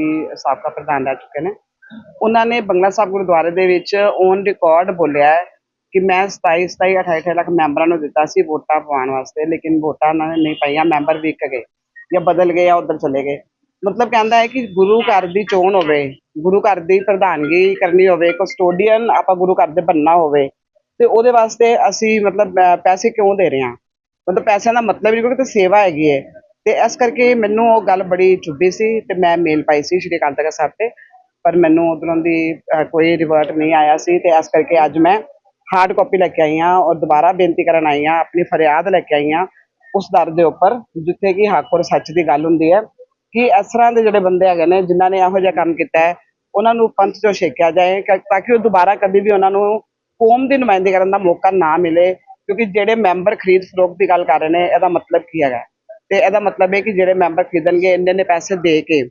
ਕਿ ਸਾਬਕਾ ਪ੍ਰਧਾਨ ਰਹਿ ਚੁੱਕੇ ਨੇ। ਉਹਨਾਂ ਨੇ ਬੰਗਲਾ ਸਾਹਿਬ ਗੁਰਦੁਆਰੇ ਦੇ ਵਿੱਚ ਔਨ ਰਿਕਾਰਡ ਬੋਲਿਆ ਕਿ ਮੈਂ 27 27 28 28 ਲੱਖ ਮੈਂਬਰਾਂ ਨੂੰ ਦਿੱਤਾ ਸੀ ਵੋਟਾਂ ਪਵਾਉਣ ਵਾਸਤੇ, ਲੇਕਿਨ ਵੋਟਾਂ ਉਹਨਾਂ ਨੇ ਨਹੀਂ ਪਾਈਆਂ, ਮੈਂਬਰ ਵਿਕ ਗਏ ਜਾਂ ਬਦਲ ਗਏ ਜਾਂ ਉਧਰ ਚਲੇ ਗਏ। ਮਤਲਬ ਕਹਿੰਦਾ ਹੈ ਕਿ ਗੁਰੂ ਘਰ ਦੀ ਚੋਣ ਹੋਵੇ, ਗੁਰੂ ਘਰ ਦੀ ਪ੍ਰਧਾਨਗੀ ਕਰਨੀ ਹੋਵੇ ਕਸਟੋਡੀਅਨ ਆਪਾਂ ਗੁਰੂ ਘਰ ਦੇ ਬੰਨਾ ਹੋਵੇ, ਤੇ ਉਹਦੇ ਵਾਸਤੇ ਅਸੀਂ ਮਤਲਬ ਪੈਸੇ ਕਿਉਂ ਦੇ ਰਹੇ ਹਾਂ? ਮਤਲਬ ਪੈਸਿਆਂ ਦਾ ਮਤਲਬ ਨਹੀਂ, ਕਿਉਂਕਿ ਤੇ ਸੇਵਾ ਹੈਗੀ ਹੈ। ਤੇ ਇਸ ਕਰਕੇ ਮੈਨੂੰ ਉਹ ਗੱਲ ਬੜੀ ਚੁੱਭੀ ਸੀ ਤੇ ਮੈਂ ਮੇਲ ਪਾਈ ਸੀ ਸ਼੍ਰੀ ਅਕਾਲ ਤਖਤ ਸਾਹਿਬ ਤੇ, ਪਰ ਮੈਨੂੰ ਉਧਰੋਂ ਦੀ ਕੋਈ ਰਿਵਰਟ ਨਹੀਂ ਆਇਆ ਸੀ ਤੇ ਇਸ ਕਰਕੇ ਅੱਜ ਮੈਂ ਹਾਰਡ ਕਾਪੀ ਲੈ ਕੇ ਆਈ ਹਾਂ ਔਰ ਦੁਬਾਰਾ ਬੇਨਤੀ ਕਰਨ ਆਈ ਆ ਆਪਣੀ ਫਰਿਆਦ ਲੈ ਕੇ ਆਈ ਹਾਂ ਉਸ ਦਰ ਦੇ ਉੱਪਰ, ਜਿੱਥੇ ਕਿ ਹੱਕ ਔਰ ਸੱਚ ਦੀ ਗੱਲ ਹੁੰਦੀ ਹੈ ਕਿ ਇਸ ਤਰ੍ਹਾਂ ਦੇ ਜਿਹੜੇ ਬੰਦੇ ਹੈਗੇ ਨੇ ਜਿਨ੍ਹਾਂ ਨੇ ਇਹੋ ਜਿਹਾ ਕੰਮ ਕੀਤਾ ਹੈ, ਉਹਨਾਂ ਨੂੰ ਪੰਥ ਚੋਂ ਛੇਕਿਆ ਜਾਏ ਤਾਂ ਕਿ ਉਹ ਦੁਬਾਰਾ ਕਦੇ ਵੀ ਉਹਨਾਂ ਨੂੰ ਕੌਮ ਦੀ ਨੁਮਾਇੰਦਗੀ ਕਰਨ ਦਾ ਮੌਕਾ ਨਾ ਮਿਲੇ, ਕਿਉਂਕਿ ਜਿਹੜੇ ਮੈਂਬਰ ਖਰੀਦ ਫਰੋਖਤ ਦੀ ਗੱਲ ਕਰ ਰਹੇ ਨੇ, ਇਹਦਾ ਮਤਲਬ ਕੀ ਹੈਗਾ? ਤੇ ਇਹਦਾ ਮਤਲਬ ਹੈ ਕਿ ਜਿਹੜੇ ਮੈਂਬਰ ਖਰੀਦਣਗੇ, ਇੰਨੇ ਨੇ ਪੈਸੇ ਦੇ ਕੇ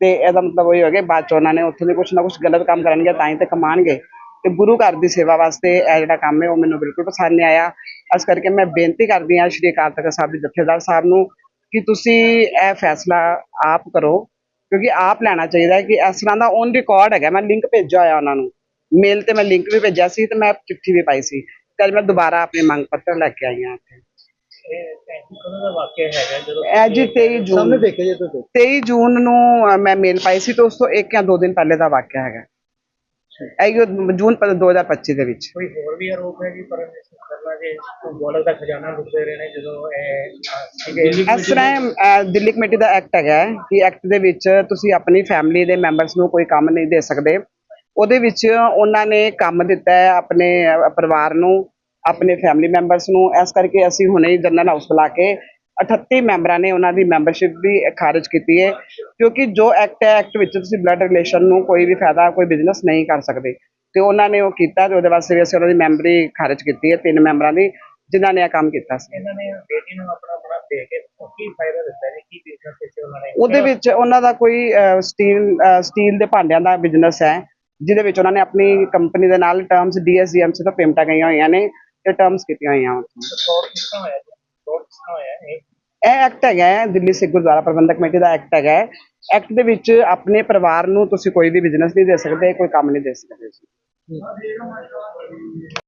ਤੇ ਇਹਦਾ ਮਤਲਬ ਉਹ ਹੀ ਹੋ ਗਿਆ ਬਾਅਦ ਚ ਉਹਨਾਂ ਨੇ ਉੱਥੇ ਦੀ ਕੁਛ ਨਾ ਕੁਛ ਗਲਤ ਕੰਮ ਕਰਨਗੇ, ਤਾਂ ਹੀ ਤੇ ਕਮਾਣਗੇ ਤੇ ਗੁਰੂ ਘਰ ਦੀ ਸੇਵਾ ਵਾਸਤੇ ਇਹ ਜਿਹੜਾ ਕੰਮ ਹੈ, ਉਹ ਮੈਨੂੰ ਬਿਲਕੁਲ ਪਸੰਦ ਨਹੀਂ ਆਇਆ। ਇਸ ਕਰਕੇ ਮੈਂ ਬੇਨਤੀ ਕਰਦੀ ਹਾਂ ਸ਼੍ਰੀ ਅਕਾਲ ਤਖਤ ਸਾਹਿਬ ਦੇ ਜਥੇਦਾਰ ਸਾਹਿਬ ਨੂੰ ਕਿ ਤੁਸੀਂ ਇਹ ਫੈਸਲਾ ਆਪ ਕਰੋ, ਕਿਉਂਕਿ ਆਪ ਲੈਣਾ ਚਾਹੀਦਾ ਹੈ ਕਿ ਇਸ ਤਰ੍ਹਾਂ ਦਾ ਔਨ ਰਿਕਾਰਡ ਹੈਗਾ। ਮੈਂ ਲਿੰਕ ਭੇਜਿਆ ਹੋਇਆ ਉਹਨਾਂ ਨੂੰ। ਮੇਲ ਤੇ ਮੈਂ ਲਿੰਕ ਵੀ ਭੇਜਿਆ ਸੀ ਤੇ ਮੈਂ ਚਿੱਠੀ ਵੀ ਪਾਈ ਸੀ। ਤੇ ਅੱਜ ਮੈਂ ਦੁਬਾਰਾ ਆਪਣੇ ਮੰਗ ਪੱਤਰ ਲੈ ਕੇ ਆਈ ਹਾਂ ਇੱਥੇ। ਇਹ ਟੈਂਕੀ ਕਦੋਂ ਦਾ ਵਾਕਿਆ ਹੈਗਾ ਜਦੋਂ ਇਹ ਜੀ 23 ਜੂਨ ਸਾਹਮਣੇ ਦੇਖਿਆ ਜੇ ਤੁਸੀਂ। 23 ਜੂਨ ਨੂੰ ਅ, ਮੈਂ ਮੇਲ ਪਾਈ ਸੀ ਤੇ ਉਸ ਤੋਂ ਇੱਕ ਜਾਂ ਦੋ ਦਿਨ ਪਹਿਲੇ ਦਾ ਵਾਕਿਆ ਹੈਗਾ। ਇਹ ਜੂਨ ਪ- 2025 ਦੇ ਵਿੱਚ। ਕੋਈ ਹੋਰ ਵੀ ਆਰੋਪ ਹੈ ਜੀ ਪਰਮੇਸ਼ਰ ਕਰਨਾ ਜੇ ਗੋਲਕ ਦਾ ਖਜ਼ਾਨਾ ਲੁੱਟਦੇ ਰਹੇ ਨੇ ਜਦੋਂ ਇਹ ਇਸ ਤਰ੍ਹਾਂ ਦਿੱਲੀ ਕਮੇਟੀ ਦਾ ਐਕਟ ਹੈਗਾ ਹੈ ਕਿ ਐਕਟ ਦੇ ਵਿੱਚ ਤੁਸੀਂ ਆਪਣੀ ਫੈਮਿਲੀ ਦੇ ਮੈਂਬਰਸ ਨੂੰ ਕੋਈ ਕੰਮ ਨਹੀਂ ਦੇ ਸਕਦੇ। ਉਹਦੇ ਵਿੱਚ ਉਹਨਾਂ ਨੇ ਕੰਮ ਦਿੱਤਾ ਹੈ ਆਪਣੇ ਪਰਿਵਾਰ ਨੂੰ। ਆਪਣੇ ਫੈਮਿਲੀ ਮੈਂਬਰਸ ਨੂੰ। ਇਸ ਕਰਕੇ ਅਸੀਂ ਹੁਣੇ ਹੀ ਜਨਰਲ ਹਾਊਸ ਬੁਲਾ ਕੇ 38 ਮੈਂਬਰਾਂ ਨੇ ਉਹਨਾਂ ਦੀ ਮੈਂਬਰਸ਼ਿਪ ਵੀ ਖਾਰਜ ਕੀਤੀ ਹੈ। ਕਿਉਂਕਿ ਜੋ ਐਕਟ ਹੈ ਐਕਟ ਵਿੱਚ ਤੁਸੀਂ ਬਲੱਡ ਰਿਲੇਸ਼ਨ ਨੂੰ ਕੋਈ ਵੀ ਫਾਇਦਾ ਕੋਈ ਬਿਜ਼ਨਸ ਨਹੀਂ ਕਰ ਸਕਦੇ। ਤੇ ਉਹਨਾਂ ਨੇ ਉਹ ਕੀਤਾ ਤੇ ਉਹਦੇ ਵਾਸਤੇ ਵੀ ਅਸੀਂ ਉਹਨਾਂ ਦੀ ਮੈਂਬਰੀ ਖਾਰਜ ਕੀਤੀ ਹੈ ਤਿੰਨ ਮੈਂਬਰਾਂ ਦੀ ਜਿਨ੍ਹਾਂ ਨੇ ਇਹ ਕੰਮ ਕੀਤਾ ਸੀ। ਇਹਨਾਂ ਨੇ ਬੇਟੀ ਨੂੰ ਆਪਣਾ ਬਣਾ ਦੇ ਕੇ ਕੀ ਫਾਇਦਾ ਦਿੱਤਾ ਜੀ? ਕੀ ਬਿਜ਼ਨਸ ਵਿੱਚ ਉਹਨਾਂ ਨੇ ਉਹਦੇ ਵਿੱਚ ਉਹਨਾਂ ਦਾ ਕੋਈ ਸਟੀਲ ਸਟੀਲ ਦੇ ਭਾਂਡਿਆਂ ਦਾ ਬਿਜ਼ਨਸ ਹੈ ਜਿਹਦੇ ਵਿੱਚ ਉਹਨਾਂ ਨੇ ਆਪਣੀ ਕੰਪਨੀ ਦੇ ਨਾਲ ਟਰਮਸ ਡੀਐਸਡੀਐਮਸੀ ਤੋਂ ਪੇਮੈਂਟਾਂ ਗਈਆਂ ਹੋਈਆਂ ਨੇ। ਤੇ ਟਰਮਸ ਕੀਤੀਆਂ ਹੋਈਆਂ ਉੱਥੇ। ਫਰਾਡ ਕਿਸ ਤਰ੍ਹਾਂ ਹੋਇਆ ਜੀ? ਫਰਾਡ ਕਿਸ ਤਰ੍ਹਾਂ ਹੋਇਆ ਇਹ? ਇਹ ਐਕਟ ਹੈਗਾ ਹੈ, ਦਿੱਲੀ ਸਿੱਖ ਗੁਰਦੁਆਰਾ ਪ੍ਰਬੰਧਕ ਕਮੇਟੀ ਦਾ ਐਕਟ ਹੈਗਾ ਐਕਟ ਦੇ ਵਿੱਚ ਆਪਣੇ ਪਰਿਵਾਰ ਨੂੰ ਤੁਸੀਂ ਕੋਈ ਵੀ ਬਿਜ਼ਨਸ ਨਹੀਂ ਦੇ ਸਕਦੇ ਕੋਈ ਕੰਮ ਨਹੀਂ ਦੇ ਸਕਦੇ।